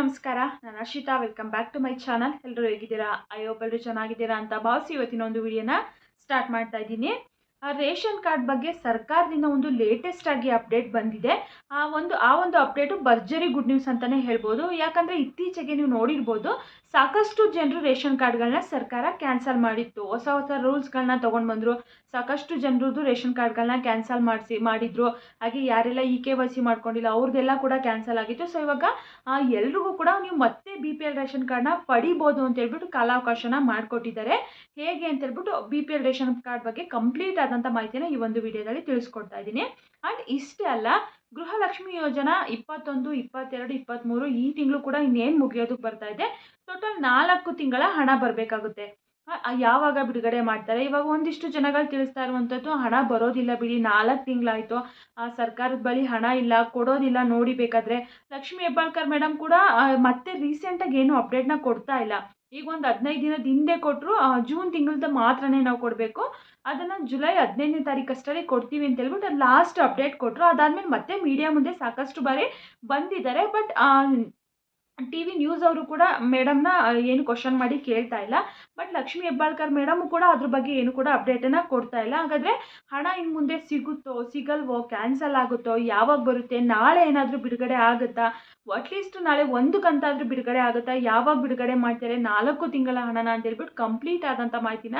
ನಮಸ್ಕಾರ, ನಾನು Arshita. Welcome back to my channel ಎಲ್ಲರೂ ಹೇಗಿದ್ದೀರಾ? ಅಯ್ಯೋ ಎಲ್ಲರೂ ಚೆನ್ನಾಗಿದ್ದೀರಾ ಅಂತ ಭಾವಿಸಿ ಇವತ್ತಿನ ಒಂದು ವಿಡಿಯೋನ ಸ್ಟಾರ್ಟ್ ಮಾಡ್ತಾ ಇದ್ದೀನಿ. ರೇಷನ್ ಕಾರ್ಡ್ ಬಗ್ಗೆ ಸರ್ಕಾರದಿಂದ ಒಂದು ಲೇಟೆಸ್ಟ್ ಆಗಿ ಅಪ್ಡೇಟ್ ಬಂದಿದೆ. ಆ, ಒಂದು ಆ ಒಂದು ಅಪ್ಡೇಟು ಭರ್ಜರಿ ಗುಡ್ ನ್ಯೂಸ್ ಅಂತಲೇ ಹೇಳ್ಬೋದು. ಯಾಕಂದರೆ ಇತ್ತೀಚೆಗೆ ನೀವು ನೋಡಿರ್ಬೋದು ಸಾಕಷ್ಟು ಜನರು ರೇಷನ್ ಕಾರ್ಡ್ಗಳನ್ನ ಸರ್ಕಾರ ಕ್ಯಾನ್ಸಲ್ ಮಾಡಿತ್ತು. ಹೊಸ ಹೊಸ ರೂಲ್ಸ್ಗಳನ್ನ ತೊಗೊಂಡು ಬಂದರು ಸಾಕಷ್ಟು ಜನರದು ರೇಷನ್ ಕಾರ್ಡ್ಗಳನ್ನ ಕ್ಯಾನ್ಸಲ್ ಮಾಡಿಸಿ, ಮಾಡಿದ್ರು. ಹಾಗೆ ಯಾರೆಲ್ಲ ಇ ಕೆ ವೈ ಸಿ ಮಾಡ್ಕೊಂಡಿಲ್ಲ ಅವ್ರದ್ದೆಲ್ಲ ಕೂಡ ಕ್ಯಾನ್ಸಲ್ ಆಗಿತ್ತು. ಸೊ ಇವಾಗ ಎಲ್ರಿಗೂ ಕೂಡ ನೀವು ಮತ್ತೆ ಬಿ ಪಿ ಎಲ್ ರೇಷನ್ ಕಾರ್ಡ್ನ ಪಡಿಬೋದು ಅಂತ ಹೇಳ್ಬಿಟ್ಟು ಕಾಲಾವಕಾಶನ ಮಾಡಿಕೊಟ್ಟಿದ್ದಾರೆ. ಹೇಗೆ ಅಂತ ಹೇಳ್ಬಿಟ್ಟು B P L ration card ಬಗ್ಗೆ ಕಂಪ್ಲೀಟ್ ಆದಂಥ ಮಾಹಿತಿನ ಈ ಒಂದು ವಿಡಿಯೋದಲ್ಲಿ ತಿಳಿಸ್ಕೊಡ್ತಾ ಇದ್ದೀನಿ. ಆ್ಯಂಡ್ ಇಷ್ಟೇ ಅಲ್ಲ ಗೃಹಲಕ್ಷ್ಮಿ ಯೋಜನಾ ಇಪ್ಪತ್ತೊಂದು ಇಪ್ಪತ್ತೆರಡು ಇಪ್ಪತ್ತ್ಮೂರು ಈ ತಿಂಗಳು ಕೂಡ ಇನ್ನೇನು ಮುಗಿಯೋದಕ್ಕೆ ಬರ್ತಾ ಇದೆ. ಟೋಟಲ್ ನಾಲ್ಕು ತಿಂಗಳ ಹಣ ಬರಬೇಕಾಗುತ್ತೆ. ಯಾವಾಗ ಬಿಡುಗಡೆ ಮಾಡ್ತಾರೆ? ಇವಾಗ ಒಂದಿಷ್ಟು ಜನಗಳು ತಿಳಿಸ್ತಾ ಇರುವಂಥದ್ದು ಹಣ ಬರೋದಿಲ್ಲ ಬಿಡಿ ನಾಲ್ಕು ತಿಂಗಳಾಯಿತು. ಸರ್ಕಾರದ ಬಳಿ ಹಣ ಇಲ್ಲ ಕೊಡೋದಿಲ್ಲ ನೋಡಿ ಬೇಕಾದರೆ. ಲಕ್ಷ್ಮೀ ಹೆಬ್ಬಾಳ್ಕರ್ ಮೇಡಮ್ ಕೂಡ ಆ, ಮತ್ತೆ ರೀಸೆಂಟಾಗಿ ಏನು ಅಪ್ಡೇಟ್ನ ಕೊಡ್ತಾ ಇಲ್ಲ. ಈಗ ಒಂದು ಹದಿನೈದು ದಿನದ ಹಿಂದೆ ಕೊಟ್ಟರು ಜೂನ್ ತಿಂಗಳದ ಮಾತ್ರನೇ ನಾವು ಕೊಡಬೇಕು. ಅದನ್ನು ಜುಲೈ ಹದಿನೈದನೇ ತಾರೀಕಷ್ಟರಲ್ಲಿ ಕೊಡ್ತೀವಿ ಅಂತ ಹೇಳ್ಬಿಟ್ಟು ಲಾಸ್ಟ್ ಅಪ್ಡೇಟ್ ಕೊಟ್ಟರು ಅದಾದಮೇಲೆ ಮತ್ತೆ ಮೀಡಿಯಾ ಮುಂದೆ ಸಾಕಷ್ಟು ಬಾರಿ ಬಂದಿದ್ದಾರೆ. ಬಟ್ ಟಿ ವಿ ನ್ಯೂಸ್ ಅವರು ಕೂಡ ಮೇಡಮ್ನ ಏನು ಕ್ವಶನ್ ಮಾಡಿ ಕೇಳ್ತಾ ಇಲ್ಲ. ಬಟ್ ಲಕ್ಷ್ಮೀ ಹೆಬ್ಬಾಳ್ಕರ್ ಮೇಡಮ್ ಕೂಡ ಅದ್ರ ಬಗ್ಗೆ ಏನು ಕೂಡ ಅಪ್ಡೇಟನ್ನು ಕೊಡ್ತಾ ಇಲ್ಲ. ಹಾಗಾದರೆ ಹಣ ಇನ್ನು ಮುಂದೆ ಸಿಗುತ್ತೋ, ಸಿಗಲ್ವೋ ಕ್ಯಾನ್ಸಲ್ ಆಗುತ್ತೋ, ಯಾವಾಗ ಬರುತ್ತೆ, ನಾಳೆ ಏನಾದರೂ ಬಿಡುಗಡೆ ಆಗುತ್ತಾ? ಅಟ್ಲೀಸ್ಟ್ ನಾಳೆ ಒಂದು ಕಂತಾದರೂ ಬಿಡುಗಡೆ ಆಗುತ್ತಾ? ಯಾವಾಗ ಬಿಡುಗಡೆ ಮಾಡ್ತಾರೆ? ನಾಲ್ಕು ತಿಂಗಳ ಹಣನ ಅಂತ ಹೇಳ್ಬಿಟ್ಟು ಕಂಪ್ಲೀಟ್ ಆದಂಥ ಮಾಹಿತಿನ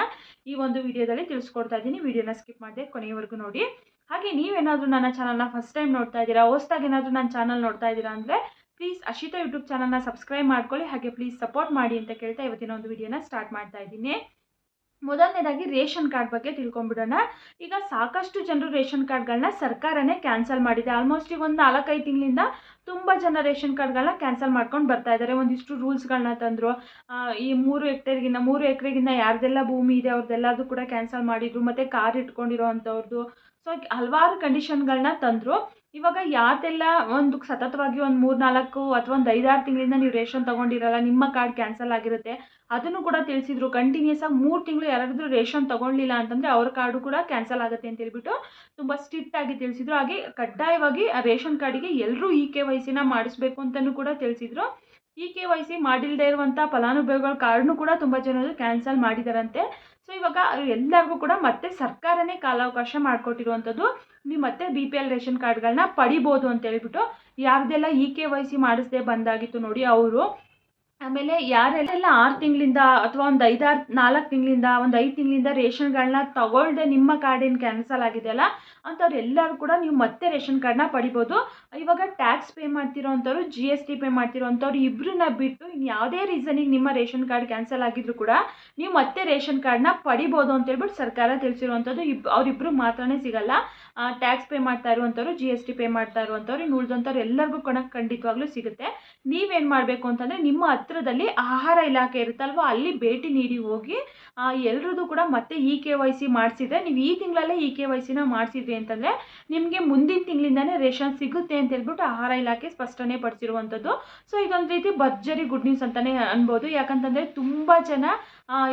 ಈ ಒಂದು ವಿಡಿಯೋದಲ್ಲಿ ತಿಳಿಸ್ಕೊಡ್ತಾ ಇದ್ದೀನಿ. ವಿಡಿಯೋನ ಸ್ಕಿಪ್ ಮಾಡಿದೆ ಕೊನೆಯವರೆಗೂ ನೋಡಿ. ಹಾಗೆ ನೀವೇನಾದರೂ ನನ್ನ ಚಾನಲ್ನ ಫಸ್ಟ್ ಟೈಮ್ ನೋಡ್ತಾ ಇದ್ದೀರಾ? ಹೊಸ್ದಾಗಿ ಏನಾದರೂ ನನ್ನ ಚಾನಲ್ ನೋಡ್ತಾ ಇದ್ದೀರಾ ಅಂದರೆ ಪ್ಲೀಸ್ ಅಶಿತಾ ಯೂಟ್ಯೂಬ್ ಚಾನಲ್ನ ಸಬ್ಸ್ಕ್ರೈಬ್ ಮಾಡ್ಕೊಳ್ಳಿ. ಹಾಗೆ ಪ್ಲೀಸ್ ಸಪೋರ್ಟ್ ಮಾಡಿ ಅಂತ ಕೇಳ್ತಾ ಇವತ್ತಿನ ಒಂದು ವಿಡಿಯೋನ ಸ್ಟಾರ್ಟ್ ಮಾಡ್ತಾ ಇದ್ದೀನಿ. ಮೊದಲನೇದಾಗಿ ರೇಷನ್ ಕಾರ್ಡ್ ಬಗ್ಗೆ ತಿಳ್ಕೊಂಬಿಡೋಣ ಈಗ ಸಾಕಷ್ಟು ಜನರು ರೇಷನ್ ಕಾರ್ಡ್ಗಳನ್ನ ಸರ್ಕಾರನೇ ಕ್ಯಾನ್ಸಲ್ ಮಾಡಿದೆ. ಆಲ್ಮೋಸ್ಟ್ ಈಗ ಒಂದು ನಾಲ್ಕೈದು ತಿಂಗಳಿಂದ ತುಂಬ ಜನ ರೇಷನ್ ಕಾರ್ಡ್ಗಳನ್ನ ಕ್ಯಾನ್ಸಲ್ ಮಾಡ್ಕೊಂಡು ಬರ್ತಾ ಇದ್ದಾರೆ. ಒಂದಿಷ್ಟು ರೂಲ್ಸ್ಗಳನ್ನ ತಂದರು. ಈ ಮೂರು ಎಕ್ಟೇರ್ಗಿನ್ನ ಮೂರು ಎಕರೆಗಿನ್ನ ಯಾರ್ದೆಲ್ಲ ಭೂಮಿ ಇದೆ ಅವ್ರದ್ದೆಲ್ಲದೂ ಕೂಡ ಕ್ಯಾನ್ಸಲ್ ಮಾಡಿದ್ರು. ಮತ್ತು ಕಾರ್ ಇಟ್ಕೊಂಡಿರೋ ಅಂಥವ್ರದ್ದು ಸೊ ಹಲವಾರು ಕಂಡೀಷನ್ಗಳನ್ನ ತಂದರು. ಇವಾಗ ಯಾತೆಲ್ಲ ಒಂದು ಸತತವಾಗಿ ಒಂದು ಮೂರು ನಾಲ್ಕು ಅಥವಾ ಒಂದು ಐದಾರು ತಿಂಗಳಿಂದ ನೀವು ರೇಷನ್ ತೊಗೊಂಡಿರಲ್ಲ, ನಿಮ್ಮ ಕಾರ್ಡ್ ಕ್ಯಾನ್ಸಲ್ ಆಗಿರುತ್ತೆ, ಅದನ್ನು ಕೂಡ ತಿಳಿಸಿದ್ರು. ಕಂಟಿನ್ಯೂಸ್ ಆಗಿ ಮೂರು ತಿಂಗಳು ಯಾರಾದರೂ ರೇಷನ್ ತೊಗೊಳ್ಲಿಲ್ಲ ಅಂತಂದರೆ ಅವ್ರ ಕಾರ್ಡು ಕೂಡ ಕ್ಯಾನ್ಸಲ್ ಆಗುತ್ತೆ ಅಂತ ಹೇಳ್ಬಿಟ್ಟು ತುಂಬ ಸ್ಟ್ರಿಕ್ಟ್ ಆಗಿ ತಿಳಿಸಿದ್ರು. ಹಾಗೆ ಕಡ್ಡಾಯವಾಗಿ ರೇಷನ್ ಕಾರ್ಡಿಗೆ ಎಲ್ಲರೂ ಇ ಕೆ ವೈ ಸಿನ ಮಾಡಿಸ್ಬೇಕು ಅಂತಲೂ ಕೂಡ ತಿಳಿಸಿದ್ರು. ಇ ಕೆ ವೈ ಸಿ ಮಾಡಿಲ್ಲದೆ ಇರುವಂಥ ಫಲಾನುಭವಿಗಳ ಕಾರ್ಡ್ನು ಕೂಡ ತುಂಬ ಜನರು ಕ್ಯಾನ್ಸಲ್ ಮಾಡಿದಾರಂತೆ. ಸೊ ಇವಾಗ ಎಲ್ಲರಿಗೂ ಕೂಡ ಮತ್ತೆ ಸರ್ಕಾರನೇ ಕಾಲಾವಕಾಶ ಮಾಡಿಕೊಟ್ಟಿರುವಂಥದ್ದು ನೀವು ಮತ್ತೆ ಬಿ ಪಿ ಎಲ್ ರೇಷನ್ ಕಾರ್ಡ್ಗಳನ್ನ ಪಡಿಬೋದು ಅಂತ ಹೇಳ್ಬಿಟ್ಟು ಯಾರ್ದೆಲ್ಲ ಇ ಕೆ ವೈ ಸಿ ಮಾಡಿಸ್ದೆ ಬಂದಾಗಿತ್ತು ನೋಡಿ ಅವರು ಆಮೇಲೆ ಯಾರೆಲ್ಲ ಆರು ತಿಂಗಳಿಂದ ಅಥವಾ ಒಂದು ಐದಾರು, ನಾಲ್ಕು ತಿಂಗಳಿಂದ, ಒಂದು ಐದು ತಿಂಗಳಿಂದ ರೇಷನ್ಗಳನ್ನ ತಗೊಳ್ದೆ ನಿಮ್ಮ ಕಾರ್ಡ್ ಏನು ಕ್ಯಾನ್ಸಲ್ ಆಗಿದೆಯಲ್ಲ ಅಂಥವ್ರೆಲ್ಲರೂ ಕೂಡ ನೀವು ಮತ್ತೆ ರೇಷನ್ ಕಾರ್ಡ್ನ ಪಡಿಬೋದು. ಇವಾಗ ಟ್ಯಾಕ್ಸ್ ಪೇ ಮಾಡ್ತಿರೋ ಜಿ ಎಸ್ ಟಿ ಪೇ ಮಾಡ್ತಿರೋ ಅಂಥವ್ರು ಇಬ್ಬರನ್ನ ಬಿಟ್ಟು ಇನ್ನು ಯಾವುದೇ ರೀಸನಿಗೆ ನಿಮ್ಮ ರೇಷನ್ ಕಾರ್ಡ್ ಕ್ಯಾನ್ಸಲ್ ಆಗಿದ್ರು ಕೂಡ ನೀವು ಮತ್ತೆ ರೇಷನ್ ಕಾರ್ಡ್ನ ಪಡಿಬೋದು ಅಂತ ಹೇಳ್ಬಿಟ್ಟು ಸರ್ಕಾರ ತಿಳಿಸಿರುವಂಥದ್ದು ಇಬ್ ಅವರಿಬ್ಬರು ಮಾತ್ರನೇ ಸಿಗಲ್ಲ. ಟ್ಯಾಕ್ಸ್ ಪೇ ಮಾಡ್ತಾ ಇರುವಂಥವ್ರು, ಜಿ ಎಸ್ ಟಿ ಪೇ ಮಾಡ್ತಾ ಇರುವಂಥವ್ರು ಇನ್ನು ಉಳಿದಂಥವ್ರು ಎಲ್ಲರಿಗೂ ಕೂಡ ಖಂಡಿತವಾಗ್ಲೂ ಸಿಗುತ್ತೆ. ನೀವೇನು ಮಾಡಬೇಕು ಅಂತಂದರೆ ನಿಮ್ಮ ಹತ್ರದಲ್ಲಿ ಆಹಾರ ಇಲಾಖೆ ಇರುತ್ತಲ್ವ? ಅಲ್ಲಿ ಭೇಟಿ ನೀಡಿ ಹೋಗಿ ಎಲ್ರದ್ದು ಕೂಡ ಮತ್ತೆ ಇ ಕೆ ವೈ ಸಿ ಮಾಡಿಸಿದ್ರೆ ನೀವು ಈ ತಿಂಗಳಲ್ಲೇ ಇ ಕೆ ವೈ ಸಿನ ಮಾಡಿಸಿದ್ರಿ ಅಂತಂದರೆ ನಿಮಗೆ ಮುಂದಿನ ತಿಂಗಳಿಂದನೇ ರೇಷನ್ ಸಿಗುತ್ತೆ ಅಂತ ಹೇಳ್ಬಿಟ್ಟು ಆಹಾರ ಇಲಾಖೆ ಸ್ಪಷ್ಟನೆ ಪಡಿಸಿರುವಂಥದ್ದು. ಸೊ, ಇದೊಂದು ರೀತಿ ಭರ್ಜರಿ ಗುಡ್ ನ್ಯೂಸ್ ಅಂತಲೇ ಅನ್ಬೋದು. ಯಾಕಂತಂದರೆ ತುಂಬ ಜನ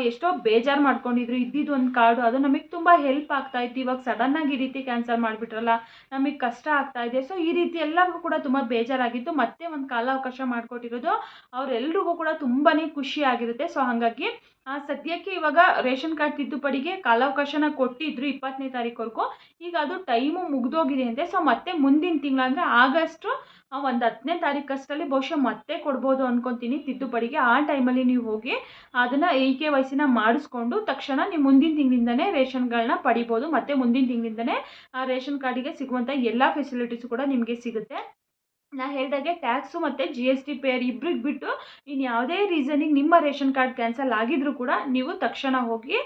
ಎಷ್ಟೋ ಬೇಜಾರು ಮಾಡ್ಕೊಂಡಿದ್ರು. ಇದ್ದಿದ್ದು ಒಂದು ಕಾರ್ಡು, ಅದು ನಮಗೆ ತುಂಬ ಹೆಲ್ಪ್ ಆಗ್ತಾ ಇತ್ತು. ಇವಾಗ ಸಡನ್ನಾಗಿ ಈ ರೀತಿ ಕ್ಯಾನ್ಸಲ್ ಮಾಡಿಬಿಟ್ರಲ್ಲ, ನಮಗೆ ಕಷ್ಟ ಆಗ್ತಾ ಇದೆ. ಸೊ, ಈ ರೀತಿ ಎಲ್ಲರಿಗೂ ಕೂಡ ತುಂಬ ಬೇಜಾರಾಗಿತ್ತು. ಮತ್ತೆ ಒಂದು ಕಾಲಾವಕಾಶ ಮಾಡಿಕೊಟ್ಟಿರೋದು ಕೂಡ ತುಂಬಾ ಖುಷಿ ಆಗಿರುತ್ತೆ. ಸೊ ಹಾಗಾಗಿ ಸದ್ಯಕ್ಕೆ ಇವಾಗ ರೇಷನ್ ಕಾರ್ಡ್ ತಿದ್ದುಪಡಿಗೆ ಕಾಲಾವಕಾಶನ ಕೊಟ್ಟಿದ್ರು ಇಪ್ಪತ್ತನೇ ತಾರೀಕುವರೆಗೂ. ಈಗ ಅದು ಟೈಮು ಮುಗಿದೋಗಿದೆ ಅಂತೆ. ಸೊ ಮತ್ತೆ ಮುಂದಿನ ತಿಂಗಳು ಅಂದರೆ ಆಗಸ್ಟು ಒಂದು ಹತ್ತನೇ ತಾರೀಕಷ್ಟರಲ್ಲಿ ಬಹುಶಃ ಮತ್ತೆ ಕೊಡ್ಬೋದು ಅಂದ್ಕೊತೀನಿ ತಿದ್ದುಪಡಿಗೆ ಆ ಟೈಮಲ್ಲಿ ನೀವು ಹೋಗಿ ಅದನ್ನು ಇ ಕೆ ವಯಸ್ಸಿನ ಮಾಡಿಸ್ಕೊಂಡು ತಕ್ಷಣ ನೀವು ಮುಂದಿನ ತಿಂಗಳಿಂದನೇ ರೇಷನ್ಗಳನ್ನ ಪಡಿಬೋದು. ಮತ್ತು ಮುಂದಿನ ತಿಂಗಳಿಂದನೇ ರೇಷನ್ ಕಾರ್ಡಿಗೆ ಸಿಗುವಂಥ ಎಲ್ಲ ಫೆಸಿಲಿಟೀಸು ಕೂಡ ನಿಮಗೆ ಸಿಗುತ್ತೆ. ನಾ ಹೇಳ್ದಾಗೆ ಟ್ಯಾಕ್ಸು ಮತ್ತು ಜಿ ಎಸ್ ಟಿ ಪೇರ್ ಇಬ್ರಿಗೆ ಬಿಟ್ಟು ಇನ್ನು ಯಾವುದೇ ರೀಸನಿಗೆ ನಿಮ್ಮ ರೇಷನ್ ಕಾರ್ಡ್ ಕ್ಯಾನ್ಸಲ್ ಆಗಿದ್ರು ಕೂಡ ನೀವು ತಕ್ಷಣ ಹೋಗಿ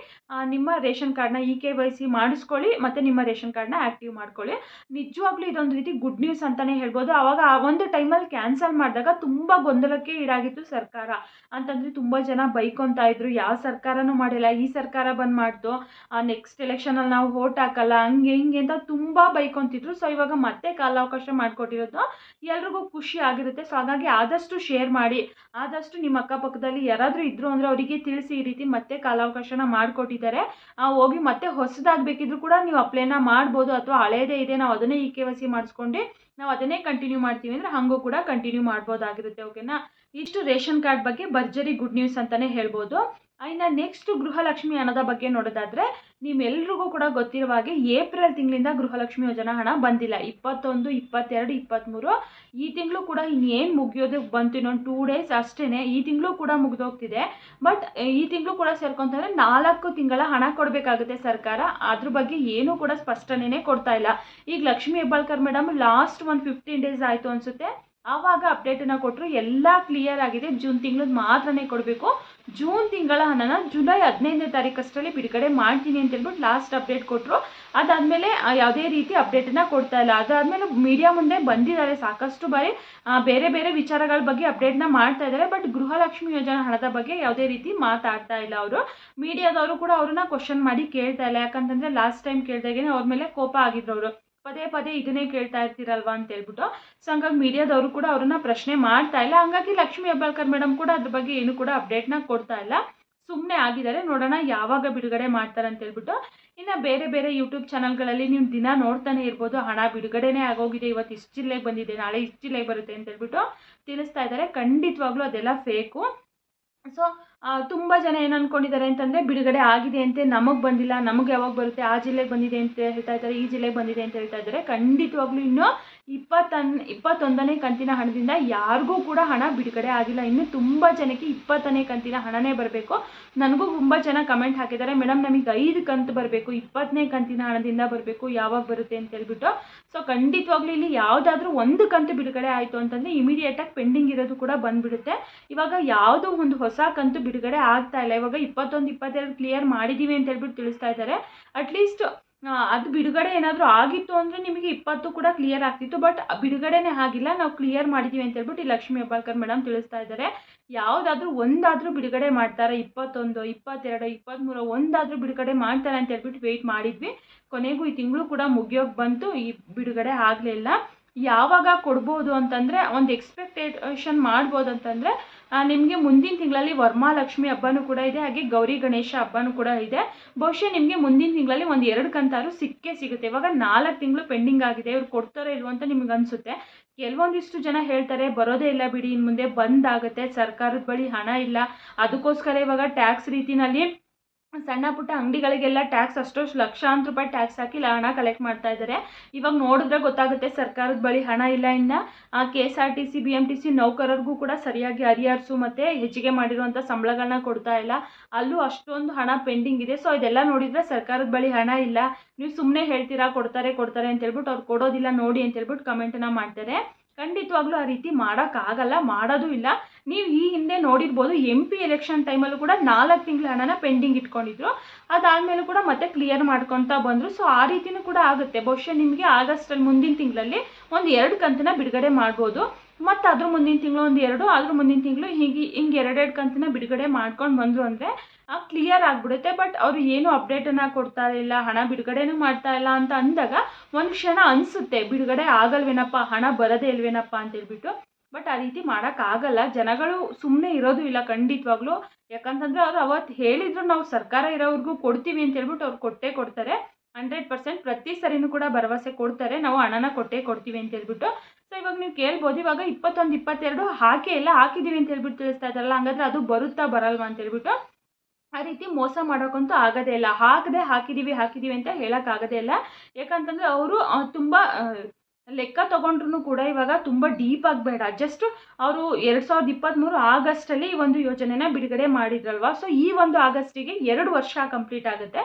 ನಿಮ್ಮ ರೇಷನ್ ಕಾರ್ಡ್ನ ಇ ಕೆ ವೈ ಸಿ ಮಾಡಿಸ್ಕೊಳ್ಳಿ ಮತ್ತು ನಿಮ್ಮ ರೇಷನ್ ಕಾರ್ಡ್ನ ಆ್ಯಕ್ಟಿವ್ ಮಾಡ್ಕೊಳ್ಳಿ. ನಿಜವಾಗ್ಲೂ ಇದೊಂದು ರೀತಿ ಗುಡ್ ನ್ಯೂಸ್ ಅಂತಲೇ ಹೇಳ್ಬೋದು. ಆವಾಗ ಆ ಒಂದು ಟೈಮಲ್ಲಿ ಕ್ಯಾನ್ಸಲ್ ಮಾಡಿದಾಗ ತುಂಬ ಗೊಂದಲಕ್ಕೆ ಈಡಾಗಿತ್ತು ಸರ್ಕಾರ. ಅಂತಂದರೆ ತುಂಬ ಜನ ಬೈಕೊತಾ ಇದ್ರು, ಯಾವ ಸರ್ಕಾರನೂ ಮಾಡಿಲ್ಲ, ಈ ಸರ್ಕಾರ ಬಂದು ಮಾಡ್ತು ನೆಕ್ಸ್ಟ್ ಎಲೆಕ್ಷನಲ್ಲಿ ನಾವು ವೋಟ್ ಹಾಕಲ್ಲ, ಹಂಗೆ ಹಿಂಗೆ ಅಂತ ತುಂಬ ಬೈಕೊಂತಿದ್ರು. ಸೊ ಇವಾಗ ಮತ್ತೆ ಕಾಲಾವಕಾಶ ಮಾಡಿಕೊಟ್ಟಿರೋದು ಎಲ್ರಿಗೂ ಖುಷಿ ಆಗಿರುತ್ತೆ. ಸೊ ಹಾಗಾಗಿ ಆದಷ್ಟು ಶೇರ್ ಮಾಡಿ, ಆದಷ್ಟು ನಿಮ್ಮ ಅಕ್ಕಪಕ್ಕದಲ್ಲಿ ಯಾರಾದರೂ ಇದ್ದರು ಅಂದರೆ ಅವರಿಗೆ ತಿಳಿಸಿ ಈ ರೀತಿ ಮತ್ತೆ ಕಾಲಾವಕಾಶನ ಮಾಡಿಕೊಟ್ಟಿದ್ದಾರೆ. ಹೋಗಿ ಮತ್ತೆ ಹೊಸದಾಗಿ ಬೇಕಿದ್ರು ಕೂಡ ನೀವು ಅಪ್ಲೈನ ಮಾಡ್ಬೋದು ಅಥವಾ ಹಳೇದೇ ಇದೆ, ನಾವು ಅದನ್ನೇ ಇ ಕೆ ವೈ ಮಾಡಿಸ್ಕೊಂಡು, ನಾವು ಅದನ್ನೇ ಕಂಟಿನ್ಯೂ ಮಾಡ್ತೀವಿ ಅಂದರೆ ಹಾಗೂ ಕೂಡ ಕಂಟಿನ್ಯೂ ಮಾಡ್ಬೋದಾಗಿರುತ್ತೆ ಓಕೆನಾ ಇಷ್ಟು ರೇಷನ್ ಕಾರ್ಡ್ ಬಗ್ಗೆ ಭರ್ಜರಿ ಗುಡ್ ನ್ಯೂಸ್ ಅಂತಲೇ ಹೇಳ್ಬೋದು. ಇನ್ನು ನೆಕ್ಸ್ಟ್ ಗೃಹಲಕ್ಷ್ಮಿ ಹಣದ ಬಗ್ಗೆ ನೋಡೋದಾದರೆ ನಿಮ್ಮೆಲ್ರಿಗೂ ಕೂಡ ಗೊತ್ತಿರುವ ಹಾಗೆ ಏಪ್ರಿಲ್ ತಿಂಗಳಿಂದ ಗೃಹಲಕ್ಷ್ಮಿ ಯೋಜನಾ ಹಣ ಬಂದಿಲ್ಲ. ಇಪ್ಪತ್ತೊಂದು, ಇಪ್ಪತ್ತೆರಡು ಇಪ್ಪತ್ತ್ಮೂರು ಈ ತಿಂಗಳು ಕೂಡ ಇನ್ನೇನು ಮುಗಿಯೋದಕ್ಕೆ ಬಂತು ಇನ್ನೊಂದು ಟೂ ಡೇಸ್ ಅಷ್ಟೇ ಈ ತಿಂಗಳು ಕೂಡ ಮುಗಿದೋಗ್ತಿದೆ. ಬಟ್ ಈ ತಿಂಗಳು ಕೂಡ ಸೇರ್ಕೊಂತಂದರೆ ನಾಲ್ಕು ತಿಂಗಳ ಹಣ ಕೊಡಬೇಕಾಗುತ್ತೆ ಸರ್ಕಾರ. ಅದ್ರ ಬಗ್ಗೆ ಏನೂ ಕೂಡ ಸ್ಪಷ್ಟನೇ ಕೊಡ್ತಾ ಇಲ್ಲ. ಈಗ ಲಕ್ಷ್ಮೀ ಹೆಬ್ಬಾಳ್ಕರ್ ಮೇಡಮ್ ಲಾಸ್ಟ್ ಒಂದು ಫಿಫ್ಟೀನ್ ಡೇಸ್ ಆಯಿತು ಅನಿಸುತ್ತೆ. ಆವಾಗ ಅಪ್ಡೇಟನ್ನು ಕೊಟ್ಟರು ಎಲ್ಲ ಕ್ಲಿಯರ್ ಆಗಿದೆ. ಜೂನ್ ತಿಂಗಳದ್ದು ಮಾತ್ರನೇ ಕೊಡಬೇಕು. ಜೂನ್ ತಿಂಗಳ ಹಣನ ಜುಲೈ ಹದಿನೈದನೇ ತಾರೀಕಷ್ಟರಲ್ಲಿ ಬಿಡುಗಡೆ ಮಾಡ್ತೀನಿ ಅಂತ ಹೇಳ್ಬಿಟ್ಟು ಲಾಸ್ಟ್ ಅಪ್ಡೇಟ್ ಕೊಟ್ಟರು ಅದಾದಮೇಲೆ ಯಾವುದೇ ರೀತಿ ಅಪ್ಡೇಟನ್ನು ಕೊಡ್ತಾ ಇಲ್ಲ. ಅದಾದಮೇಲೆ ಮೀಡಿಯಾ ಮುಂದೆ ಬಂದಿದ್ದಾರೆ ಸಾಕಷ್ಟು ಬಾರಿ. ಬೇರೆ ಬೇರೆ ವಿಚಾರಗಳ ಬಗ್ಗೆ ಅಪ್ಡೇಟ್ನ ಮಾಡ್ತಾ ಇದ್ದಾರೆ. ಬಟ್ ಗೃಹಲಕ್ಷ್ಮಿ ಯೋಜನಾ ಹಣದ ಬಗ್ಗೆ ಯಾವುದೇ ರೀತಿ ಮಾತಾಡ್ತಾ ಇಲ್ಲ ಅವರು. ಮೀಡಿಯಾದವರು ಕೂಡ ಅವ್ರನ್ನ ಕ್ವಶನ್ ಮಾಡಿ ಕೇಳ್ತಾ ಇಲ್ಲ. ಯಾಕಂತಂದರೆ ಲಾಸ್ಟ್ ಟೈಮ್ ಕೇಳಿದಾಗೇನೆ ಅವ್ರ ಮೇಲೆ ಕೋಪ ಆಗಿದ್ರು ಅವರು. ಪದೇ ಪದೇ ಇದನ್ನೇ ಕೇಳ್ತಾ ಇರ್ತೀರಲ್ವಾ ಅಂತ ಹೇಳ್ಬಿಟ್ಟು. ಸೊ ಹಂಗಾಗಿ ಮೀಡಿಯಾದವರು ಕೂಡ ಅವ್ರನ್ನ ಪ್ರಶ್ನೆ ಮಾಡ್ತಾ ಇಲ್ಲ. ಹಂಗಾಗಿ ಲಕ್ಷ್ಮಿ ಹೆಬ್ಬಾಳ್ಕರ್ ಮೇಡಮ್ ಕೂಡ ಅದ್ರ ಬಗ್ಗೆ ಏನು ಕೂಡ ಅಪ್ಡೇಟ್ನ ಕೊಡ್ತಾ ಇಲ್ಲ. ಸುಮ್ಮನೆ ಆಗಿದ್ದಾರೆ. ನೋಡೋಣ ಯಾವಾಗ ಬಿಡುಗಡೆ ಮಾಡ್ತಾರೆ ಅಂತ ಹೇಳ್ಬಿಟ್ಟು. ಇನ್ನು ಬೇರೆ ಬೇರೆ ಯೂಟ್ಯೂಬ್ ಚಾನಲ್ಗಳಲ್ಲಿ ನೀವು ದಿನ ನೋಡ್ತಾನೆ ಇರ್ಬೋದು. ಹಣ ಬಿಡುಗಡೆನೇ ಆಗೋಗಿದೆ. ಇವತ್ತು ಇಷ್ಟು ಜಿಲ್ಲೆಗೆ ಬಂದಿದೆ. ನಾಳೆ ಇಷ್ಟು ಜಿಲ್ಲೆಗೆ ಬರುತ್ತೆ ಅಂತ ಹೇಳ್ಬಿಟ್ಟು ತಿಳಿಸ್ತಾ ಇದ್ದಾರೆ. ಖಂಡಿತವಾಗ್ಲೂ ಅದೆಲ್ಲ ಫೇಕು ಸೊ ತುಂಬ ಜನ ಏನು ಅಂದ್ಕೊಂಡಿದ್ದಾರೆ ಅಂತಂದರೆ, ಬಿಡುಗಡೆ ಆಗಿದೆ ಅಂತೆ ನಮಗೆ ಬಂದಿಲ್ಲ, ನಮಗೆ ಯಾವಾಗ ಬರುತ್ತೆ, ಆ ಜಿಲ್ಲೆಗೆ ಬಂದಿದೆ ಅಂತ ಹೇಳ್ತಾ ಇದ್ದಾರೆ, ಈ ಜಿಲ್ಲೆಗೆ ಬಂದಿದೆ ಅಂತ ಹೇಳ್ತಾ ಇದ್ದಾರೆ, ಖಂಡಿತವಾಗ್ಲೂ ಇನ್ನೂ ಇಪ್ಪತ್ತನ್, ಇಪ್ಪತ್ತೊಂದನೇ ಕಂತಿನ ಹಣದಿಂದ ಯಾರಿಗೂ ಕೂಡ ಹಣ ಬಿಡುಗಡೆ ಆಗಿಲ್ಲ. ಇನ್ನು ತುಂಬ ಜನಕ್ಕೆ ಇಪ್ಪತ್ತನೇ ಕಂತಿನ ಹಣನೇ ಬರಬೇಕು. ನನಗೂ ತುಂಬ ಜನ ಕಮೆಂಟ್ ಹಾಕಿದ್ದಾರೆ. ಮೇಡಮ್ ನಮಗೆ ಐದು ಕಂತು ಬರಬೇಕು. ಇಪ್ಪತ್ತನೇ ಕಂತಿನ ಹಣದಿಂದ ಬರಬೇಕು. ಯಾವಾಗ ಬರುತ್ತೆ? ಅಂತ ಹೇಳ್ಬಿಟ್ಟು. ಸೊ ಖಂಡಿತವಾಗ್ಲೂ ಇಲ್ಲಿ ಯಾವುದಾದ್ರೂ ಒಂದು ಕಂತು ಬಿಡುಗಡೆ ಆಯಿತು ಅಂತಂದರೆ ಇಮಿಡಿಯೇಟಾಗಿ ಪೆಂಡಿಂಗ್ ಇರೋದು ಕೂಡ ಬಂದುಬಿಡುತ್ತೆ. ಇವಾಗ ಯಾವುದೋ ಒಂದು ಹೊಸ ಕಂತು ಬಿಡುಗಡೆ ಆಗ್ತಾ ಇಲ್ಲ. ಇವಾಗ ಇಪ್ಪತ್ತೊಂದು, ಇಪ್ಪತ್ತೆರಡು ಕ್ಲಿಯರ್ ಮಾಡಿದ್ದೀವಿ ಅಂತ ಹೇಳ್ಬಿಟ್ಟು ತಿಳಿಸ್ತಾ ಇದ್ದಾರೆ. ಅಟ್ಲೀಸ್ಟ್ ಅದು ಬಿಡುಗಡೆ ಏನಾದರೂ ಆಗಿತ್ತು ಅಂದರೆ ನಿಮಗೆ ಇಪ್ಪತ್ತು ಕೂಡ ಕ್ಲಿಯರ್ ಆಗ್ತಿತ್ತು ಬಟ್ ಬಿಡುಗಡೆನೇ ಆಗಿಲ್ಲ. ನಾವು ಕ್ಲಿಯರ್ ಮಾಡಿದ್ದೀವಿ ಅಂತ ಹೇಳ್ಬಿಟ್ಟು ಈ ಲಕ್ಷ್ಮೀ ಹೆಬ್ಬಾಳ್ಕರ್ ಮೇಡಮ್ ತಿಳಿಸ್ತಾ ಇದ್ದಾರೆ. ಯಾವುದಾದ್ರೂ ಒಂದಾದರೂ ಬಿಡುಗಡೆ ಮಾಡ್ತಾರೆ. ಇಪ್ಪತ್ತೊಂದು, ಇಪ್ಪತ್ತೆರಡು ಇಪ್ಪತ್ತ್ಮೂರು ಒಂದಾದರೂ ಬಿಡುಗಡೆ ಮಾಡ್ತಾರೆ ಅಂತ ಹೇಳ್ಬಿಟ್ಟು ವೆಯ್ಟ್ ಮಾಡಿದ್ವಿ. ಕೊನೆಗೂ ಈ ತಿಂಗಳು ಕೂಡ ಮುಗಿಯೋಕೆ ಬಂತು. ಈ ಬಿಡುಗಡೆ ಆಗಲಿಲ್ಲ ಯಾವಾಗ ಕೊಡ್ಬೋದು ಅಂತಂದರೆ ಒಂದು ಎಕ್ಸ್ಪೆಕ್ಟೇಷನ್ ಮಾಡ್ಬೋದು ಅಂತಂದರೆ ನಿಮಗೆ ಮುಂದಿನ ತಿಂಗಳಲ್ಲಿ ವರ್ಮಾಲಕ್ಷ್ಮಿ ಹಬ್ಬನೂ ಕೂಡ ಇದೆ, ಹಾಗೆ ಗೌರಿ ಗಣೇಶ ಹಬ್ಬನೂ ಕೂಡ ಇದೆ. ಬಹುಶಃ ನಿಮಗೆ ಮುಂದಿನ ತಿಂಗಳಲ್ಲಿ ಒಂದು ಎರಡು ಕಂತಾರು ಸಿಕ್ಕೇ ಸಿಗುತ್ತೆ. ಇವಾಗ ನಾಲ್ಕು ತಿಂಗಳು ಪೆಂಡಿಂಗ್ ಆಗಿದೆ, ಇವ್ರು ಕೊಡ್ತಾರೋ ಇಲ್ವೋ ಅಂತ ನಿಮ್ಗೆ ಅನಿಸುತ್ತೆ. ಕೆಲವೊಂದಿಷ್ಟು ಜನ ಹೇಳ್ತಾರೆ, ಬರೋದೇ ಇಲ್ಲ ಬಿಡಿ ಇನ್ನು ಮುಂದೆ ಬಂದಾಗುತ್ತೆ ಸರ್ಕಾರದ ಬಳಿ ಹಣ ಇಲ್ಲ. ಅದಕ್ಕೋಸ್ಕರ ಇವಾಗ ಟ್ಯಾಕ್ಸ್ ರೀತಿನಲ್ಲಿ ಸಣ್ಣ ಪುಟ್ಟ ಅಂಗಡಿಗಳಿಗೆಲ್ಲ ಟ್ಯಾಕ್ಸ್ ಅಷ್ಟೊಷ್ಟು ಲಕ್ಷಾಂತರ ರೂಪಾಯಿ ಟ್ಯಾಕ್ಸ್ ಹಾಕಿ ಹಣ ಕಲೆಕ್ಟ್ ಮಾಡ್ತಾ ಇದ್ದಾರೆ ಇವಾಗ ನೋಡಿದ್ರೆ ಗೊತ್ತಾಗುತ್ತೆ ಸರ್ಕಾರದ ಬಳಿ ಹಣ ಇಲ್ಲ ಇನ್ನು. K S R T C B M T C ನೌಕರರಿಗೂ ಕೂಡ ಸರಿಯಾಗಿ ಹರಿಹರಿಸು ಮತ್ತು ಹೆಚ್ಚಿಗೆ ಮಾಡಿರುವಂಥ ಸಂಬಳಗಳನ್ನ ಕೊಡ್ತಾ ಇಲ್ಲ. ಅಲ್ಲೂ ಅಷ್ಟೊಂದು ಹಣ ಪೆಂಡಿಂಗ್ ಇದೆ. ಸೊ ಇದೆಲ್ಲ ನೋಡಿದರೆ ಸರ್ಕಾರದ ಬಳಿ ಹಣ ಇಲ್ಲ. ನೀವು ಸುಮ್ಮನೆ ಹೇಳ್ತೀರಾ, ಕೊಡ್ತಾರೆ ಕೊಡ್ತಾರೆ ಅಂತ ಹೇಳ್ಬಿಟ್ಟು ಅವ್ರು ಕೊಡೋದಿಲ್ಲ, ನೋಡಿ ಅಂತ ಹೇಳ್ಬಿಟ್ಟು ಕಮೆಂಟನ್ನ ಮಾಡ್ತಾರೆ. ಖಂಡಿತವಾಗ್ಲೂ ಆ ರೀತಿ ಮಾಡೋಕ್ಕಾಗಲ್ಲ, ಮಾಡೋದು ಇಲ್ಲ. ನೀವು ಈ ಹಿಂದೆ ನೋಡಿರ್ಬೋದು ಎಂ ಪಿ ಎಲೆಕ್ಷನ್ ಟೈಮಲ್ಲೂ ಕೂಡ ನಾಲ್ಕು ತಿಂಗಳ ಹಣನ ಪೆಂಡಿಂಗ್ ಇಟ್ಕೊಂಡಿದ್ರು. ಅದಾದಮೇಲೂ ಕೂಡ ಮತ್ತೆ ಕ್ಲಿಯರ್ ಮಾಡ್ಕೊತಾ ಬಂದರು. ಸೊ ಆ ರೀತಿನೂ ಕೂಡ ಆಗುತ್ತೆ. ಬಹುಶಃ ನಿಮಗೆ ಆಗಸ್ಟಲ್ಲಿ ಮುಂದಿನ ತಿಂಗಳಲ್ಲಿ ಒಂದು ಎರಡು ಕಂತನ್ನ ಬಿಡುಗಡೆ ಮಾಡ್ಬೋದು. ಮತ್ತು ಅದ್ರ ಮುಂದಿನ ತಿಂಗಳು ಒಂದು ಎರಡು, ಅದ್ರ ಮುಂದಿನ ತಿಂಗಳು ಹೀಗೆ ಹಿಂಗೆ ಎರಡೆರಡು ಕಂತನ್ನ ಬಿಡುಗಡೆ ಮಾಡ್ಕೊಂಡು ಬಂದರು ಅಂದರೆ ಕ್ಲಿಯರ್ ಆಗಿಬಿಡುತ್ತೆ. ಬಟ್ ಅವರು ಏನು ಅಪ್ಡೇಟನ್ನು ಕೊಡ್ತಾ ಇಲ್ಲ, ಹಣ ಬಿಡುಗಡೆನೂ ಮಾಡ್ತಾ ಇಲ್ಲ ಅಂತ ಅಂದಾಗ ಒಂದು ಕ್ಷಣ ಅನಿಸುತ್ತೆ, ಬಿಡುಗಡೆ ಆಗಲ್ವೇನಪ್ಪ, ಹಣ ಬರದೇ ಇಲ್ವೇನಪ್ಪ ಅಂತ ಹೇಳ್ಬಿಟ್ಟು. ಬಟ್ ಆ ರೀತಿ ಮಾಡೋಕ್ಕಾಗಲ್ಲ ಜನಗಳು ಸುಮ್ಮನೆ ಇರೋದು ಇಲ್ಲ ಖಂಡಿತವಾಗ್ಲೂ. ಯಾಕಂತಂದರೆ ಅವ್ರು ಅವತ್ತು ಹೇಳಿದ್ರು ನಾವು ಸರ್ಕಾರ ಇರೋವ್ರಿಗೂ ಕೊಡ್ತೀವಿ ಅಂತ ಹೇಳ್ಬಿಟ್ಟು ಅವ್ರು ಕೊಟ್ಟೇ ಕೊಡ್ತಾರೆ. ಹಂಡ್ರೆಡ್ ಪರ್ಸೆಂಟ್ ಪ್ರತಿ ಸರಿನೂ ಕೂಡ ಭರವಸೆ ಕೊಡ್ತಾರೆ. ನಾವು ಹಣನ ಕೊಟ್ಟೇ ಕೊಡ್ತೀವಿ ಅಂತ ಹೇಳ್ಬಿಟ್ಟು. ಸೊ ಇವಾಗ ನೀವು ಕೇಳ್ಬೋದು, ಇವಾಗ ಇಪ್ಪತ್ತೊಂದು, ಇಪ್ಪತ್ತೆರಡು ಹಾಕೇ ಇಲ್ಲ ಹಾಕಿದ್ದೀವಿ ಅಂತ ಹೇಳ್ಬಿಟ್ಟು ತಿಳಿಸ್ತಾ ಇದ್ದಾರಲ್ಲ, ಹಂಗಾದ್ರೆ ಅದು ಬರುತ್ತಾ ಬರಲ್ವಾ ಅಂತ ಹೇಳ್ಬಿಟ್ಟು. ಆ ರೀತಿ ಮೋಸ ಮಾಡೋಕ್ಕಂತೂ ಆಗೋದೇ ಇಲ್ಲ. ಹಾಕದೆ ಹಾಕಿದ್ದೀವಿ ಹಾಕಿದ್ದೀವಿ ಅಂತ ಹೇಳೋಕ್ಕಾಗೋದೇ ಇಲ್ಲ. ಯಾಕಂತಂದರೆ ಅವರು ತುಂಬ ಲೆಕ್ಕ ತೊಗೊಂಡ್ರು ಕೂಡ ಇವಾಗ ತುಂಬ ಡೀಪ್ ಆಗಬೇಡ ಜಸ್ಟ್ ಅವರು ಎರಡು ಸಾವಿರದ ಇಪ್ಪತ್ತ್ಮೂರು ಆಗಸ್ಟಲ್ಲಿ ಈ ಒಂದು ಯೋಜನೆನ ಬಿಡುಗಡೆ ಮಾಡಿದ್ರಲ್ವ? ಸೊ, ಈ ಒಂದು ಆಗಸ್ಟಿಗೆ ಎರಡು ವರ್ಷ ಕಂಪ್ಲೀಟ್ ಆಗುತ್ತೆ.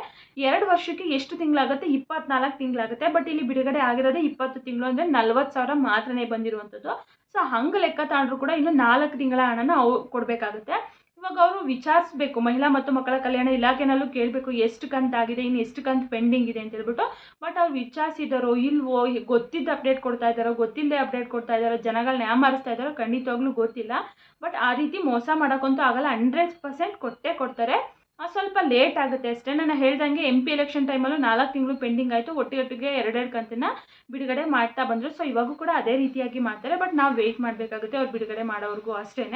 ಎರಡು ವರ್ಷಕ್ಕೆ ಎಷ್ಟು ತಿಂಗಳಾಗುತ್ತೆ? ಇಪ್ಪತ್ನಾಲ್ಕು ತಿಂಗಳಾಗುತ್ತೆ. ಬಟ್ ಇಲ್ಲಿ ಬಿಡುಗಡೆ ಆಗಿರೋದೇ ಇಪ್ಪತ್ತು ತಿಂಗಳು ಅಂದರೆ ನಲ್ವತ್ತು ಸಾವಿರ ಮಾತ್ರನೇ ಬಂದಿರುವಂಥದ್ದು. ಸೊ, ಹಂಗೆ ಲೆಕ್ಕ ತಗೊಂಡ್ರು ಕೂಡ ಇನ್ನು ನಾಲ್ಕು ತಿಂಗಳ ಹಣನ ಅವು ಕೊಡಬೇಕಾಗುತ್ತೆ. ಇವಾಗ ಅವರು ವಿಚಾರಿಸ್ಬೇಕು, ಮಹಿಳಾ ಮತ್ತು ಮಕ್ಕಳ ಕಲ್ಯಾಣ ಇಲಾಖೆನಲ್ಲೂ ಕೇಳಬೇಕು ಎಷ್ಟು ಕಂತಾಗಿದೆ ಇನ್ನು ಎಷ್ಟು ಕಂತು ಪೆಂಡಿಂಗ್ ಇದೆ ಅಂತ ಹೇಳ್ಬಿಟ್ಟು ಬಟ್ ಅವ್ರು ವಿಚಾರಿಸಿದಾರೋ ಇಲ್ವೋ, ಗೊತ್ತಿದ್ದ ಅಪ್ಡೇಟ್ ಕೊಡ್ತಾ ಇದ್ದಾರೋ ಗೊತ್ತಿಲ್ಲದೆ ಅಪ್ಡೇಟ್ ಕೊಡ್ತಾ ಇದ್ದಾರೋ ಜನಗಳನ್ನ ಯಾಮಾರಿಸ್ತಾ ಇದ್ದಾರೋ ಖಂಡಿತವಾಗ್ಲೂ ಗೊತ್ತಿಲ್ಲ. ಬಟ್ ಆ ರೀತಿ ಮೋಸ ಮಾಡೋಕ್ಕಂತೂ ಆಗಲ್ಲ, ಹಂಡ್ರೆಡ್ ಪರ್ಸೆಂಟ್ ಕೊಟ್ಟೇ ಕೊಡ್ತಾರೆ. ಸ್ವಲ್ಪ ಲೇಟ್ ಆಗುತ್ತೆ ಅಷ್ಟೇ. ನಾನು ಹೇಳ್ದಂಗೆ ಎಂ ಪಿ ಎಲೆಕ್ಷನ್ ಟೈಮಲ್ಲೂ ನಾಲ್ಕು ತಿಂಗಳು ಪೆಂಡಿಂಗ್ ಆಯಿತು. ಒಟ್ಟಿಗೆ ಎರಡೆರಡು ಕಂತನ್ನ ಬಿಡುಗಡೆ ಮಾಡ್ತಾ ಬಂದರು. ಸೊ ಇವಾಗೂ ಕೂಡ ಅದೇ ರೀತಿಯಾಗಿ ಮಾಡ್ತಾರೆ. ಬಟ್ ನಾವು ವೆಯ್ಟ್ ಮಾಡಬೇಕಾಗುತ್ತೆ ಅವ್ರು ಬಿಡುಗಡೆ ಮಾಡೋವರೆಗೂ ಅಷ್ಟೇ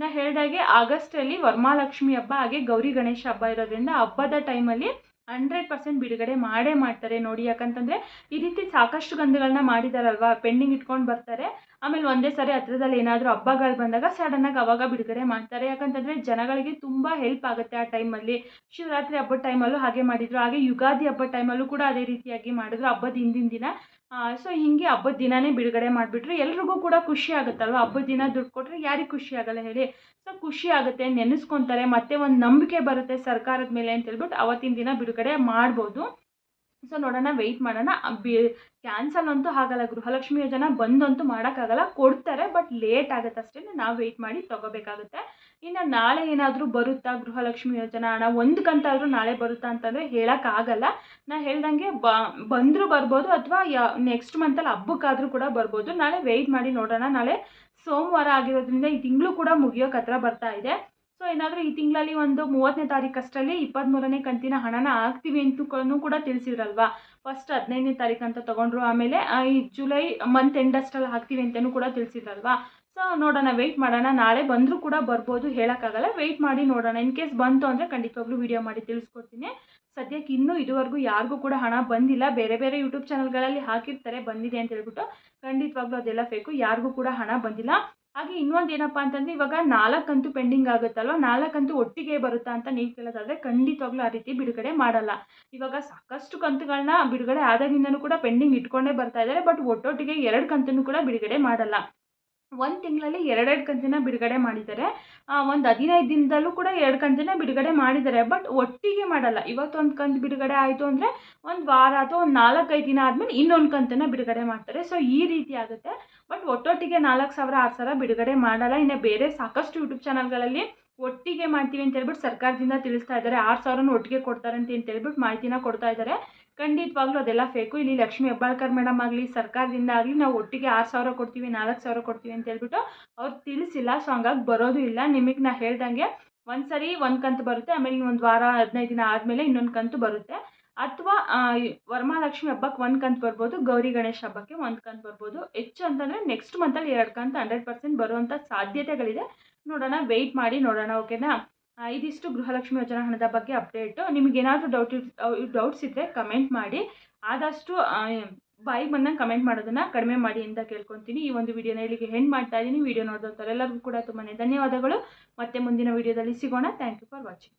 ನಾ ಹೇಳ್ದಾಗೆ ಆಗಸ್ಟಲ್ಲಿ ವರ್ಮಾಲಕ್ಷ್ಮಿ ಹಬ್ಬ, ಹಾಗೆ ಗೌರಿ ಗಣೇಶ ಹಬ್ಬ ಇರೋದ್ರಿಂದ ಹಬ್ಬದ ಟೈಮಲ್ಲಿ ಹಂಡ್ರೆಡ್ ಪರ್ಸೆಂಟ್ ಬಿಡುಗಡೆ ಮಾಡೇ ಮಾಡ್ತಾರೆ ನೋಡಿ. ಯಾಕಂತಂದರೆ ಈ ರೀತಿ ಸಾಕಷ್ಟು ಗಂಧಗಳನ್ನ ಮಾಡಿದಾರಲ್ವಾ? ಪೆಂಡಿಂಗ್ ಇಟ್ಕೊಂಡು ಬರ್ತಾರೆ. ಆಮೇಲೆ ಒಂದೇ ಸಾರಿ ಹತ್ರದಲ್ಲಿ ಏನಾದರೂ ಹಬ್ಬಗಳು ಬಂದಾಗ ಸಡನ್ನಾಗಿ ಅವಾಗ ಬಿಡುಗಡೆ ಮಾಡ್ತಾರೆ. ಯಾಕಂತಂದರೆ ಜನಗಳಿಗೆ ತುಂಬ ಹೆಲ್ಪ್ ಆಗುತ್ತೆ ಆ ಟೈಮಲ್ಲಿ ಶಿವರಾತ್ರಿ ಹಬ್ಬದ ಟೈಮಲ್ಲೂ ಹಾಗೆ ಮಾಡಿದರು. ಹಾಗೆ ಯುಗಾದಿ ಹಬ್ಬದ ಟೈಮಲ್ಲೂ ಕೂಡ ಅದೇ ರೀತಿಯಾಗಿ ಮಾಡಿದ್ರು ಹಬ್ಬದ ಹಿಂದಿನ ದಿನ. ಸೊ ಹೀಗೆ ಹಬ್ಬದ ದಿನಾನೇ ಬಿಡುಗಡೆ ಮಾಡಿಬಿಟ್ರು. ಎಲ್ರಿಗೂ ಕೂಡ ಖುಷಿ ಆಗುತ್ತಲ್ವ? ಹಬ್ಬದ ದಿನ ದುಡ್ಡು ಕೊಟ್ಟರೆ ಯಾರಿಗೆ ಖುಷಿ ಆಗಲ್ಲ ಹೇಳಿ. ಸೊ ಖುಷಿ ಆಗುತ್ತೆ, ನೆನೆಸ್ಕೊತಾರೆ. ಮತ್ತೆ ಒಂದು ನಂಬಿಕೆ ಬರುತ್ತೆ ಸರ್ಕಾರದ ಮೇಲೆ ಅಂತ ಹೇಳ್ಬಿಟ್ಟು ಅವತ್ತಿನ ದಿನ ಬಿಡುಗಡೆ ಮಾಡ್ಬೋದು. ಸೊ ನೋಡೋಣ ವೆಯ್ಟ್ ಮಾಡೋಣ. ಬಿ ಕ್ಯಾನ್ಸಲ್ ಅಂತೂ ಆಗಲ್ಲ ಗೃಹಲಕ್ಷ್ಮಿ ಯೋಜನೆ ಬಂದಂತೂ ಮಾಡೋಕ್ಕಾಗಲ್ಲ ಕೊಡ್ತಾರೆ ಬಟ್ ಲೇಟ್ ಆಗುತ್ತೆ ಅಷ್ಟೇ. ನಾವು ವೆಯ್ಟ್ ಮಾಡಿ ತೊಗೋಬೇಕಾಗುತ್ತೆ. ಇನ್ನು ನಾಳೆ ಏನಾದರೂ ಬರುತ್ತಾ ಗೃಹಲಕ್ಷ್ಮಿ ಯೋಜನೆ? ಹಣ ಒಂದು ಕಂತಾದರೂ ನಾಳೆ ಬರುತ್ತಾ ಅಂತಂದರೆ ಹೇಳೋಕ್ಕಾಗಲ್ಲ ನಾ ಹೇಳ್ದಂಗೆ ಬ, ಬಂದರೂ ಬರ್ಬೋದು ಅಥವಾ ಯ ನೆಕ್ಸ್ಟ್ ಮಂತಲ್ಲಿ ಹಬ್ಬಕ್ಕಾದರೂ ಕೂಡ ಬರ್ಬೋದು. ನಾಳೆ ವೆಯ್ಟ್ ಮಾಡಿ ನೋಡೋಣ. ನಾಳೆ ಸೋಮವಾರ ಆಗಿರೋದ್ರಿಂದ ಈ ತಿಂಗಳು ಕೂಡ ಮುಗಿಯೋಕೆ ಹತ್ರ ಬರ್ತಾ ಇದೆ. ಸೊ ಏನಾದರೂ ಈ ತಿಂಗಳಲ್ಲಿ ಒಂದು ಮೂವತ್ತನೇ ತಾರೀಕು ಅಷ್ಟರಲ್ಲಿ ಇಪ್ಪತ್ತ್ಮೂರನೇ ಕಂತಿನ ಹಣನ ಹಾಕ್ತೀವಿ ಅಂತೂ ಕೂಡ ತಿಳಿಸಿದ್ರಲ್ವಾ? ಫಸ್ಟ್ ಹದಿನೈದನೇ ತಾರೀಕು ಅಂತ ತೊಗೊಂಡ್ರು, ಆಮೇಲೆ ಈ ಜುಲೈ ಮಂತ್ ಎಂಡ್ ಅಷ್ಟರಲ್ಲಿ ಹಾಕ್ತೀವಿ ಅಂತಲೂ ಕೂಡ ತಿಳಿಸಿದ್ರಲ್ವಾ? ಸೊ ನೋಡೋಣ ವೆಯ್ಟ್ ಮಾಡೋಣ. ನಾಳೆ ಬಂದರೂ ಕೂಡ ಬರ್ಬೋದು, ಹೇಳೋಕ್ಕಾಗಲ್ಲ. ವೆಯ್ಟ್ ಮಾಡಿ ನೋಡೋಣ. ಇನ್ ಕೇಸ್ ಬಂತು ಅಂದರೆ ಖಂಡಿತವಾಗ್ಲೂ ವೀಡಿಯೋ ಮಾಡಿ ತಿಳಿಸ್ಕೊಡ್ತೀನಿ. ಸದ್ಯಕ್ಕೆ ಇನ್ನೂ ಇದುವರೆಗೂ ಯಾರಿಗೂ ಕೂಡ ಹಣ ಬಂದಿಲ್ಲ. ಬೇರೆ ಬೇರೆ ಯೂಟ್ಯೂಬ್ ಚಾನಲ್ಗಳಲ್ಲಿ ಹಾಕಿರ್ತಾರೆ, ಬಂದಿದೆ ಅಂತ ಹೇಳ್ಬಿಟ್ಟು ಖಂಡಿತವಾಗ್ಲೂ ಅದೆಲ್ಲ ಫೇಕು ಯಾರಿಗೂ ಕೂಡ ಹಣ ಬಂದಿಲ್ಲ. ಹಾಗೆ ಇನ್ನೊಂದು ಏನಪ್ಪ ಅಂತಂದರೆ ಇವಾಗ ನಾಲ್ಕಂತೂ ಪೆಂಡಿಂಗ್ ಆಗುತ್ತಲ್ವ? ನಾಲ್ಕಂತೂ ಒಟ್ಟಿಗೆ ಬರುತ್ತಾ ಅಂತ ನೀವು ಕೇಳೋದಾದರೆ ಖಂಡಿತವಾಗ್ಲೂ ಆ ರೀತಿ ಬಿಡುಗಡೆ ಮಾಡಲ್ಲ. ಇವಾಗ ಸಾಕಷ್ಟು ಕಂತುಗಳನ್ನ ಬಿಡುಗಡೆ ಆದಾಗಿಂದನೂ ಕೂಡ ಪೆಂಡಿಂಗ್ ಇಟ್ಕೊಂಡೇ ಬರ್ತಾ ಇದ್ದಾರೆ ಬಟ್ ಒಟ್ಟೊಟ್ಟಿಗೆ ಎರಡು ಕಂತನ್ನು ಕೂಡ ಬಿಡುಗಡೆ ಮಾಡಲ್ಲ. ಒಂದು ತಿಂಗಳಲ್ಲಿ ಎರಡೆರಡು ಕಂತಿನ ಬಿಡುಗಡೆ ಮಾಡಿದ್ದಾರೆ. ಒಂದು ಹದಿನೈದು ದಿನದಲ್ಲೂ ಕೂಡ ಎರಡು ಕಂತಿನ ಬಿಡುಗಡೆ ಮಾಡಿದ್ದಾರೆ ಬಟ್ ಒಟ್ಟಿಗೆ ಮಾಡಲ್ಲ. ಇವತ್ತೊಂದು ಕಂತು ಬಿಡುಗಡೆ ಆಯಿತು ಅಂದರೆ ಒಂದು ವಾರ ಅಥವಾ ಒಂದು ನಾಲ್ಕೈದು ದಿನ ಆದಮೇಲೆ ಇನ್ನೊಂದು ಕಂತನ್ನು ಬಿಡುಗಡೆ ಮಾಡ್ತಾರೆ. ಸೊ ಈ ರೀತಿ ಆಗುತ್ತೆ. ಬಟ್ ಒಟ್ಟೊಟ್ಟಿಗೆ ನಾಲ್ಕು ಸಾವಿರ, ಆರು ಸಾವಿರ ಬಿಡುಗಡೆ ಮಾಡಲ್ಲ. ಇನ್ನು ಬೇರೆ ಸಾಕಷ್ಟು ಯೂಟ್ಯೂಬ್ ಚಾನಲ್ಗಳಲ್ಲಿ ಒಟ್ಟಿಗೆ ಮಾಡ್ತೀವಿ ಅಂತ ಹೇಳ್ಬಿಟ್ಟು ಸರ್ಕಾರದಿಂದ ತಿಳಿಸ್ತಾ ಇದ್ದಾರೆ. ಆರು ಸಾವಿರನೂ ಒಟ್ಟಿಗೆ ಕೊಡ್ತಾರೆ ಅಂತ ಹೇಳ್ಬಿಟ್ಟು ಮಾಹಿತಿನ ಕೊಡ್ತಾ ಇದ್ದಾರೆ. ಖಂಡಿತವಾಗ್ಲೂ ಅದೆಲ್ಲ ಫೇಕು. ಇಲ್ಲಿ ಲಕ್ಷ್ಮೀ ಹೆಬ್ಬಾಳ್ಕರ್ ಮೇಡಮ್ ಆಗಲಿ, ಸರ್ಕಾರದಿಂದ ಆಗಲಿ ನಾವು ಒಟ್ಟಿಗೆ ಆರು ಸಾವಿರ ಕೊಡ್ತೀವಿ, ನಾಲ್ಕು ಸಾವಿರ ಕೊಡ್ತೀವಿ ಅಂತ ಹೇಳ್ಬಿಟ್ಟು ಅವ್ರು ತಿಳಿಸಿಲ್ಲ. ಸೊ ಹಂಗಾಗಿ ಬರೋದು ಇಲ್ಲ. ನಿಮಗೆ ನಾ ಹೇಳ್ದಂಗೆ ಒಂದು ಸರಿ ಒಂದು ಕಂತು ಬರುತ್ತೆ. ಆಮೇಲೆ ಒಂದು ವಾರ, ಹದಿನೈದು ದಿನ ಆದಮೇಲೆ ಇನ್ನೊಂದು ಕಂತು ಬರುತ್ತೆ. ಅಥವಾ ವರಮಹಾಲಕ್ಷ್ಮಿ ಹಬ್ಬಕ್ಕೆ ಒಂದು ಕಂತು ಬರ್ಬೋದು, ಗೌರಿ ಗಣೇಶ ಹಬ್ಬಕ್ಕೆ ಒಂದು ಕಂತು ಬರ್ಬೋದು. ಹೆಚ್ಚು ಅಂತಂದರೆ ನೆಕ್ಸ್ಟ್ ಮಂತಲ್ಲಿ ಎರಡು ಕಂತು ಹಂಡ್ರೆಡ್ ಪರ್ಸೆಂಟ್ ಬರುವಂಥ ಸಾಧ್ಯತೆಗಳಿದೆ. ನೋಡೋಣ ವೆಯ್ಟ್ ಮಾಡಿ ನೋಡೋಣ ಓಕೆನಾ ಇದಿಷ್ಟು ಗೃಹಲಕ್ಷ್ಮಿ ಯೋಜನಾ ಹಣದ ಬಗ್ಗೆ ಅಪ್ಡೇಟು ನಿಮಗೇನಾದರೂ ಡೌಟ್ ಡೌಟ್ಸ್ ಇದ್ದರೆ ಕಮೆಂಟ್ ಮಾಡಿ. ಆದಷ್ಟು ಬಾಯಿಗೆ ಬಂದಂಗೆ ಕಮೆಂಟ್ ಮಾಡೋದನ್ನು ಕಡಿಮೆ ಮಾಡಿ ಅಂತ ಕೇಳ್ಕೊತೀನಿ. ಈ ಒಂದು ವಿಡಿಯೋನ ಇಲ್ಲಿಗೆ ಹೆಂಡ್ ಮಾಡ್ತಾ ಇದ್ದೀನಿ. ವಿಡಿಯೋ ನೋಡಿದಂಥವ್ರೆಲ್ಲರಿಗೂ ಕೂಡ ತುಂಬಾ ಧನ್ಯವಾದಗಳು. ಮತ್ತೆ ಮುಂದಿನ ವಿಡಿಯೋದಲ್ಲಿ ಸಿಗೋಣ. Thank you for watching